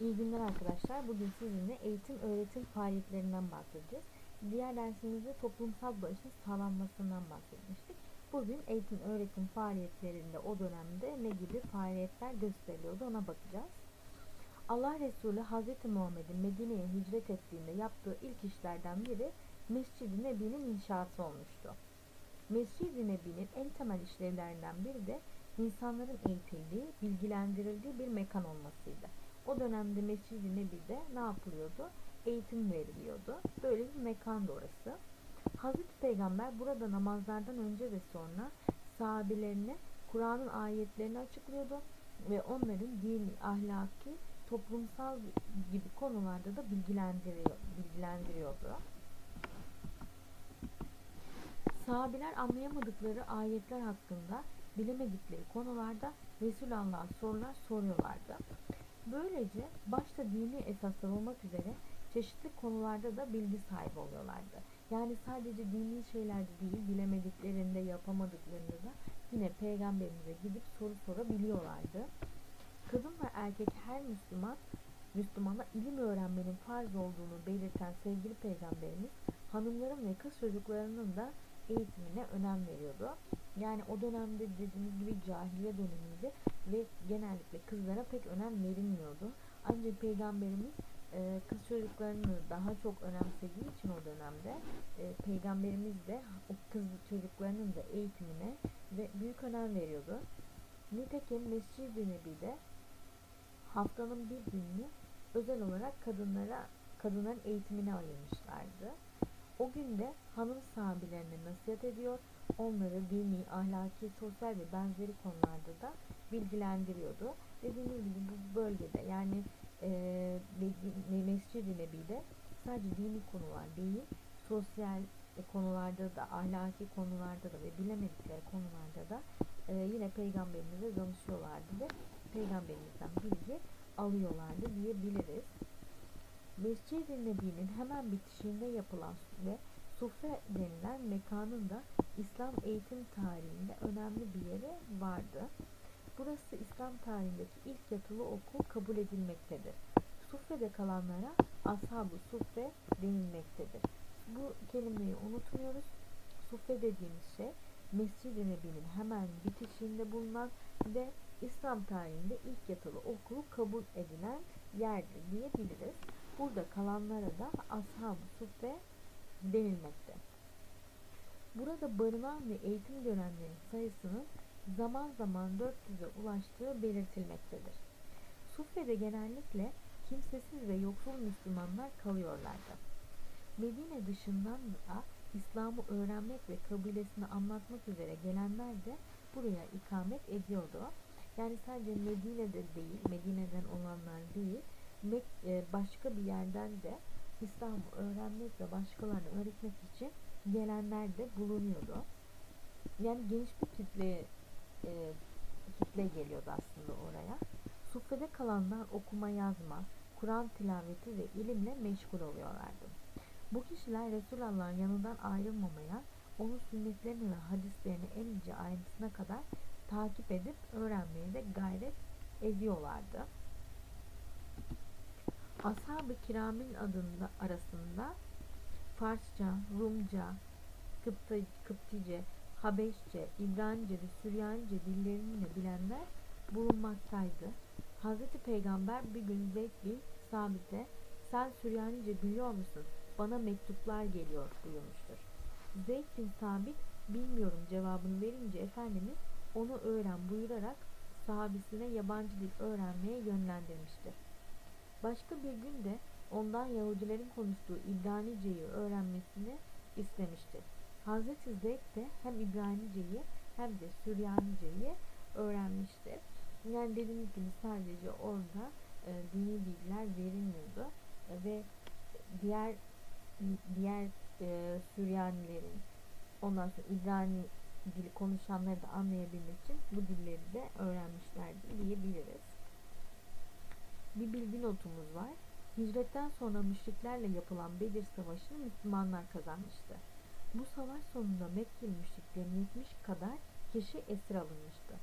İyi günler arkadaşlar. Bugün sizinle eğitim öğretim faaliyetlerinden bahsedeceğiz. Diğer dersimizde toplumsal barışın sağlanmasından bahsetmiştik. Bugün eğitim öğretim faaliyetlerinde o dönemde ne gibi faaliyetler gösteriliyordu ona bakacağız. Allah Resulü Hz. Muhammed'in Medine'ye hicret ettiğinde yaptığı ilk işlerden biri Mescid-i Nebi'nin inşaatı olmuştu. Mescid-i Nebi'nin en temel işlevlerinden biri de insanların eğitildiği, bilgilendirildiği bir mekan olmasıydı. O dönemde Mescid-i Nebi'de ne yapılıyordu? Eğitim veriliyordu. Böyle bir mekandı orası. Hazreti Peygamber burada namazlardan önce ve sonra sahabelerine Kur'an'ın ayetlerini açıklıyordu ve onların dini, ahlaki, toplumsal gibi konularda da bilgilendiriyor, bilgilendiriyordu. Sahabiler anlayamadıkları ayetler hakkında bilemedikleri konularda Resulullah'a sorular soruyorlardı. Böylece başta dini esaslar olmak üzere çeşitli konularda da bilgi sahibi oluyorlardı. Yani sadece dini şeylerde değil, bilemediklerinde, yapamadıklarında da yine peygamberimize gidip soru sorabiliyorlardı. Kadın ve erkek her Müslüman Müslümana ilim öğrenmenin farz olduğunu belirten sevgili peygamberimiz hanımların ve kız çocuklarının da eğitimine önem veriyordu. Yani o dönemde dediğimiz gibi cahiliye dönemiydi ve genellikle kızlara pek önem verilmiyordu. Ancak peygamberimiz e, kız çocuklarını daha çok önemsediği için o dönemde e, peygamberimiz de o kız çocuklarının da eğitimine ve büyük önem veriyordu. Nitekim Mescid-i Nebi'de haftanın bir gününü özel olarak kadınlara kadınların eğitimine ayırmışlardı. O günde hanım sahabilerine nasihat ediyor, onları dini, ahlaki, sosyal ve benzeri konularda da bilgilendiriyordu. Dediğimiz gibi bu bölgede yani e, Mescid-i Nebi'de sadece dini konular değil, sosyal konularda da, ahlaki konularda da ve bilemedikleri konularda da e, yine peygamberimize danışıyorlardı ve peygamberimizden bilgi alıyorlardı diyebiliriz. Mescid-i Nebi'nin hemen bitişinde yapılan ve Sufre denilen mekanın da İslam eğitim tarihinde önemli bir yeri vardı. Burası İslam tarihindeki ilk yatılı okul kabul edilmektedir. Sufre'de kalanlara Ashab-ı Sufre denilmektedir. Bu kelimeyi unutmuyoruz. Sufre dediğimiz şey Mescid-i Nebi'nin hemen bitişinde bulunan ve İslam tarihinde ilk yatılı okulu kabul edilen yerdir diyebiliriz. Burada kalanlara da Ashab-ı Sufre denilmekte. Burada barınan ve eğitim görenlerin sayısının zaman zaman 400'e ulaştığı belirtilmektedir. Sufre'de genellikle kimsesiz ve yoksul Müslümanlar kalıyorlardı. Medine dışından da İslam'ı öğrenmek ve kabilesini anlatmak üzere gelenler de buraya ikamet ediyordu. Yani sadece Medine'de değil, Medine'den olanlar değil, e, başka bir yerden de İslam'ı öğrenmek ve başkalarına öğretmek için gelenler de bulunuyordu. Yani geniş bir kitle e, kitle geliyordu aslında oraya. Sufrede kalanlar okuma yazma, Kur'an tilaveti ve ilimle meşgul oluyorlardı. Bu kişiler Resulullah'ın yanından ayrılmamaya, onun sünnetlerini ve hadislerini en ince ayrıntısına kadar takip edip öğrenmeye de gayret ediyorlardı. Ashab-ı kiramın adında arasında Farsça, Rumca, Kıptı, Kıptice, Habeşçe, İbranice ve Süryanice dillerini de bilenler bulunmaktaydı. Hz. Peygamber bir gün Zeyd bin Sabit'e sen Süryanice biliyor musun? Bana mektuplar geliyor buyurmuştur. Zeyd bin Sabit bilmiyorum cevabını verince Efendimiz onu öğren buyurarak sahabisine yabancı dil öğrenmeye yönlendirmiştir. Başka bir gün de ondan Yahudilerin konuştuğu İbranice'yi öğrenmesini istemiştir. Hazreti Zeyd de hem İbranice'yi hem de Süryanice'yi öğrenmiştir. Yani dediğimiz gibi sadece orada e, dini bilgiler verilmiyordu e, ve diğer diğer e, Süryanilerin ondan sonra İbrani dili konuşanları da anlayabilmek için bu dilleri de öğrenmişlerdi diyebiliriz. Bir bilgi notumuz var. Hicretten sonra müşriklerle yapılan Bedir Savaşı'nı Müslümanlar kazanmıştı. Bu savaş sonunda Mekkeli müşriklerin 70 kadar kişi esir alınmıştı.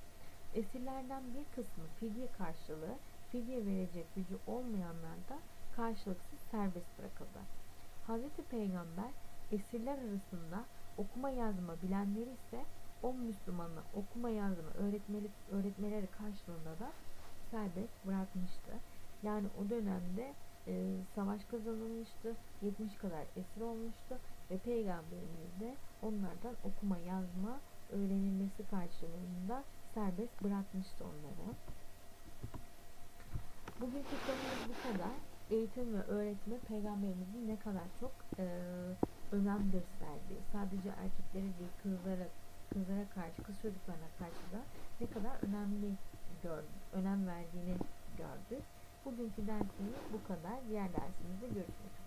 Esirlerden bir kısmı fidye karşılığı fidye verecek gücü olmayanlar da karşılıksız serbest bırakıldı. Hazreti Peygamber esirler arasında okuma yazma bilenleri ise o Müslümanı okuma yazma öğretmeleri karşılığında da serbest bırakmıştı. Yani o dönemde e, savaş kazanılmıştı, 70 kadar esir olmuştu ve Peygamberimiz de onlardan okuma yazma öğrenilmesi karşılığında serbest bırakmıştı onları. Bugünkü konumuz bu kadar. Eğitim ve öğretime peygamberimizin ne kadar çok e, önem gösterdiği, sadece erkeklere değil kızlara, kızlara karşı, kız çocuklarına karşı da ne kadar önemli gördük, önem verdiğini gördük. Bugünkü dersimiz bu kadar. Diğer dersimizde görüşmek üzere.